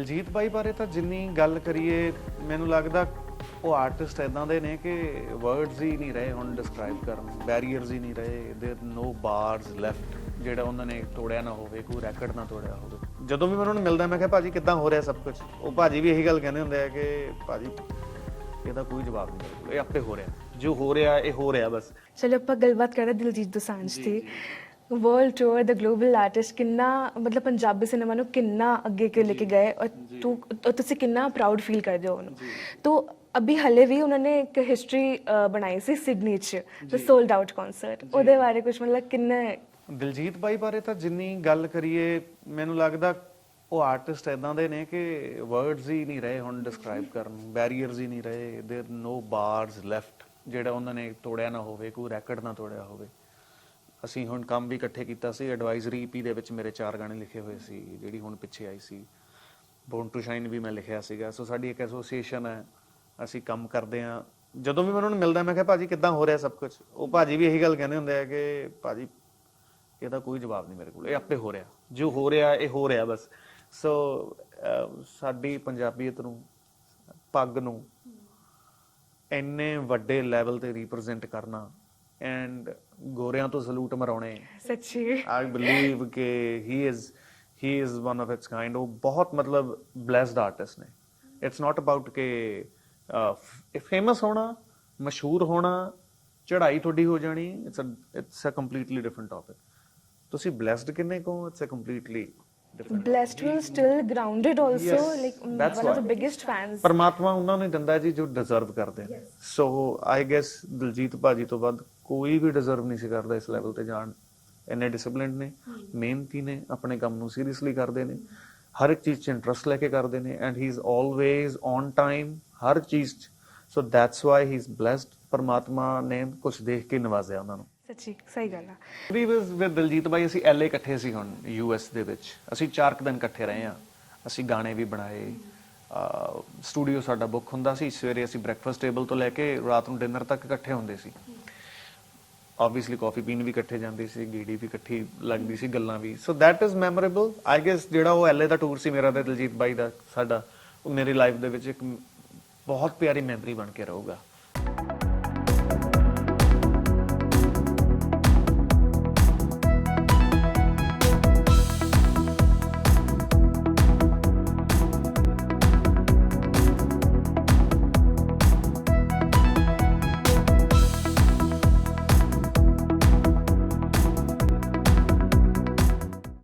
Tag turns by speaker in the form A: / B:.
A: ਦਿਲਜੀਤ ਬਾਈ ਬਾਰੇ ਤਾਂ ਜਿੰਨੀ ਗੱਲ ਕਰੀਏ ਮੈਨੂੰ ਲੱਗਦਾ ਉਹ ਆਰਟਿਸਟ ਇਦਾਂ ਦੇ ਨੇ ਕਿ ਵਰਡਸ ਹੀ ਨਹੀਂ ਰਹੇ ਹੁਣ ਡਿਸਕ੍ਰਾਈਬ ਕਰਨ ਬੈਰੀਅਰਸ ਹੀ ਨਹੀਂ ਰਹੇ देयर ਨੋ ਬਾਰਸ ਲੈਫਟ ਜਿਹੜਾ ਉਹਨਾਂ ਨੇ ਤੋੜਿਆ ਨਾ ਹੋਵੇ ਕੋਈ ਰੈਕੋਰਡ ਨਾ ਤੋੜਿਆ ਹੋਵੇ ਜਦੋਂ ਵੀ ਮੈਂ ਉਹਨਾਂ ਨੂੰ ਮਿਲਦਾ ਮੈਂ ਕਿਹਾ ਭਾਜੀ ਕਿੱਦਾਂ ਹੋ ਰਿਹਾ ਸਭ ਕੁਝ ਉਹ ਭਾਜੀ ਵੀ ਇਹੀ ਗੱਲ ਕਹਿੰਦੇ ਹੁੰਦੇ ਆ ਕਿ ਭਾਜੀ ਇਹਦਾ ਕੋਈ ਜਵਾਬ ਨਹੀਂ ਮੇਰੇ ਕੋਲ ਇਹ ਆਪੇ ਹੋ ਰਿਹਾ ਜੋ ਹੋ ਰਿਹਾ ਇਹ ਹੋ ਰਿਹਾ ਬਸ
B: ਚਲੋ ਆਪਾਂ ਗੱਲਬਾਤ ਕਰਾਂ ਦਿਲਜੀਤ ਦੋਸਾਂਝ ਦੀ ਵਰਲਡ ਟੂਰ ਦਾ ਗਲੋਬਲ ਆਰਟਿਸਟ ਕਿੰਨਾ ਮਤਲਬ ਪੰਜਾਬੀ ਸਿਨੇਮਾ ਨੂੰ ਕਿੰਨਾ ਅੱਗੇ ਕਿਉਂ ਲੈ ਕੇ ਗਏ ਔਰ ਤੂੰ ਔਰ ਤੁਸੀਂ ਕਿੰਨਾ ਪ੍ਰਾਊਡ ਫੀਲ ਕਰਦੇ ਹੋ ਉਹਨੂੰ ਤੋ ਅਭੀ ਹਲੇ ਵੀ ਉਹਨਾਂ ਨੇ ਇੱਕ ਹਿਸਟਰੀ ਬਣਾਈ ਸੀ ਸਿਡਨੀ ਚ ਦ ਸੋਲਡ ਆਊਟ ਕਨਸਰਟ ਉਹਦੇ ਬਾਰੇ ਕੁਝ ਮਤਲਬ ਕਿੰਨੇ
A: ਦਿਲਜੀਤ ਬਾਈ ਬਾਰੇ ਤਾਂ ਜਿੰਨੀ ਗੱਲ ਕਰੀਏ ਮੈਨੂੰ ਲੱਗਦਾ ਉਹ ਆਰਟਿਸਟ ਇਦਾਂ ਦੇ ਨੇ ਕਿ ਵਰਡਸ ਹੀ ਨਹੀਂ ਰਹੇ ਹੁਣ ਡਿਸਕ੍ਰਾਈਬ ਕਰਨ ਬੈਰੀਅਰਸ ਹੀ ਨਹੀਂ ਰਹੇ देयर ਨੋ ਬਾਰਸ ਲੈਫਟ ਜਿਹੜਾ ਉਹਨਾਂ ਨੇ ਤੋੜਿਆ ਨਾ ਹੋਵੇ ਕੋਈ ਰੈਕੋਰਡ ਨਾ ਤੋੜਿਆ ਹੋਵੇ ਅਸੀਂ ਹੁਣ ਕੰਮ ਵੀ ਇਕੱਠੇ ਕੀਤਾ ਸੀ ਐਡਵਾਈਜ਼ਰੀ ਈਪੀ ਦੇ ਵਿੱਚ ਮੇਰੇ ਚਾਰ ਗਾਣੇ ਲਿਖੇ ਹੋਏ ਸੀ, ਜਿਹੜੀ ਹੁਣ ਪਿੱਛੇ ਆਈ ਸੀ। ਬੋਨ ਟੂ ਸ਼ਾਈਨ ਵੀ ਮੈਂ ਲਿਖਿਆ ਸੀਗਾ। ਸੋ ਸਾਡੀ ਇੱਕ ਐਸੋਸੀਏਸ਼ਨ ਹੈ, ਅਸੀਂ ਕੰਮ ਕਰਦੇ ਆ ਜਦੋਂ ਵੀ ਮੈਂ ਉਹਨਾਂ ਨੂੰ ਮਿਲਦਾ, ਮੈਂ ਕਿਹਾ, ਭਾਜੀ, ਕਿੱਦਾਂ ਹੋ ਰਿਹਾ ਸਭ ਕੁਝ ਉਹ ਭਾਜੀ ਵੀ ਇਹੀ ਗੱਲ ਕਹਿੰਦੇ ਹੁੰਦੇ ਆ ਕਿ, ਭਾਜੀ, ਇਹਦਾ ਕੋਈ ਜਵਾਬ ਨਹੀਂ ਮੇਰੇ ਕੋਲ। ਇਹ ਆਪੇ ਹੋ ਰਿਹਾ। ਜੋ ਹੋ ਰਿਹਾ, ਇਹ ਹੋ ਰਿਹਾ ਬਸ। ਸੋ ਸਾਡੀ ਪੰਜਾਬੀਅਤ ਨੂੰ, ਪੱਗ ਨੂੰ ਇੰਨੇ ਵੱਡੇ ਲੈਵਲ ਤੇ ਰਿਪਰੈਜ਼ੈਂਟ ਕਰਨਾ ਐਂਡ ਗੋਰਿਆਂ ਤੋਂ ਸਲੂਟ ਮਰਾਉਣੇ
B: ਸੱਚੀ
A: ਆਈ ਬਲੀਵ ਕਿ he is he is one of its kind ਉਹ ਬਹੁਤ ਮਤਲਬ ਬlesed ਆਰਟਿਸਟ ਨੇ ਇਟਸ ਨਾਟ ਅਬਾਊਟ ਕਿ ਫੇਮਸ ਹੋਣਾ ਮਸ਼ਹੂਰ ਹੋਣਾ ਚੜ੍ਹਾਈ ਤੁਹਾਡੀ ਹੋ ਜਾਣੀ it's it's a completely different topic ਤੁਸੀਂ ਬlesed ਕਿੰਨੇ ਕੋ it's a completely
B: blessed will still grounded also like one of the biggest fans.
A: ਪਰਮਾਤਮਾ ਉਹਨਾਂ ਨੂੰ ਦਿੰਦਾ ਜੀ ਜੋ ਡਿਜ਼ਰਵ ਕਰਦੇ ਨੇ ਸੋ ਆਈ ਗੈਸ ਦਿਲਜੀਤ ਭਾਜੀ ਤੋਂ ਬਾਅਦ ਕੋਈ ਵੀ ਡਿਜ਼ਰਵ ਨਹੀਂ ਸੀ ਕਰਦਾ ਇਸ ਲੈਵਲ ਤੇ ਜਾਣ। ਇੰਨੇ ਡਿਸਪਲਿਨਡ ਨੇ ਮਿਹਨਤੀ ਨੇ ਆਪਣੇ ਕੰਮ ਨੂੰ ਸੀਰੀਅਸਲੀ ਕਰਦੇ ਨੇ। ਹਰ ਇੱਕ ਚੀਜ਼ 'ਚ ਇੰਟਰਸਟ ਲੈ ਕੇ ਕਰਦੇ ਨੇ and he is always on time ਹਰ ਚੀਜ਼ 'ਚ। So that's why he is blessed ਪਰਮਾਤਮਾ ਨੇ ਕੁਝ ਦੇਖ ਕੇ ਨਵਾਜ਼ਿਆ ਉਹਨਾਂ ਨੂੰ।
B: ਸੱਚੀ ਸਹੀ ਗੱਲ ਆ।
A: ਵੀ ਵਾਸ ਵਿਦ ਦਿਲਜੀਤ ਭਾਈ ਅਸੀਂ ਐਲਏ ਇਕੱਠੇ ਸੀ ਹੁਣ ਯੂਐਸ ਦੇ ਵਿੱਚ। ਅਸੀਂ ਚਾਰ ਕੁ ਦਿਨ ਇਕੱਠੇ ਰਹੇ ਆ ਅਸੀਂ ਗਾਣੇ ਵੀ ਬਣਾਏ ਸਟੂਡੀਓ ਸਾਡਾ ਬੁੱਕ ਹੁੰਦਾ ਸੀ। ਸਵੇਰੇ ਅਸੀਂ ਬ੍ਰੈਕਫਾਸਟ ਟੇਬਲ ਤੋਂ ਲੈ ਕੇ ਰਾਤ ਨੂੰ ਡਿਨਰ ਤੱਕ ਇਕੱਠੇ ਹੁੰਦੇ ਸੀ। ਆਬਵੀਅਸਲੀ ਕਾਫੀ ਪੀਣ ਵੀ ਇਕੱਠੇ ਜਾਂਦੇ ਸੀ ਗੀੜੀ ਵੀ ਇਕੱਠੀ ਲੱਗਦੀ ਸੀ, ਗੱਲਾਂ ਵੀ। So that is memorable I guess ਜਿਹੜਾ ਉਹ ਐਲਏ ਦਾ ਟੂਰ ਸੀ ਮੇਰਾ ਤੇ ਦਿਲਜੀਤ ਬਾਈ ਦਾ, ਸਾਡਾ, ਉਹ ਮੇਰੀ ਲਾਈਫ ਦੇ ਵਿੱਚ ਇੱਕ ਬਹੁਤ ਪਿਆਰੀ ਮੈਮਰੀ ਬਣ ਕੇ ਰਹੂਗਾ।